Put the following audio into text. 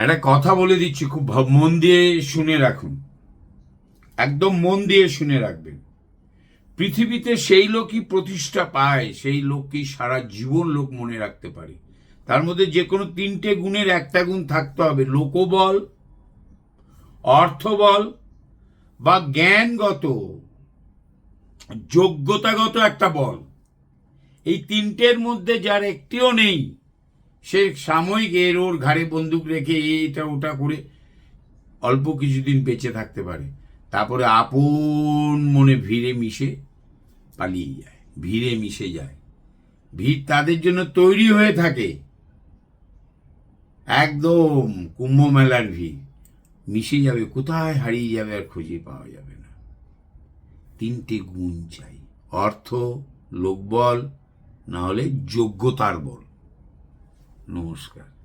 একটা কথা বলে দিচ্ছি, খুব মন দিয়ে শুনে রাখুন। একদম মন দিয়ে শুনে রাখবেন। পৃথিবীতে সেই লোকই প্রতিষ্ঠা পায়, সেই লোককেই সারা জীবন লোক মনে রাখতে পারে। তার মধ্যে যে কোনো তিনটে গুণের একটা গুণ থাকতে হবে। লোকবল, অর্থবল বা জ্ঞানগত। যোগ্যতাগত একটা বল। এই তিনটের মধ্যে যার একটিও নেই সে সাময়িক এর ওর ঘাড়ে বন্দুক রেখে এটা ওটা করে অল্প কিছুদিন বেঁচে থাকতে পারে। তারপরে আপন মনে ভিড়ে মিশে পালিয়ে যায়, ভিড়ে মিশে যায়। ভিড় তাদের জন্য তৈরি হয়ে থাকে। একদম কুম্ভ মেলার ভিড়। মিশে যাবে, কোথায় হারিয়ে যাবে আর খুঁজে পাওয়া যাবে না। তিনটে গুণ চাই, অর্থ, লোকবল, না হলে যোগ্যতার বল। নমস্কার।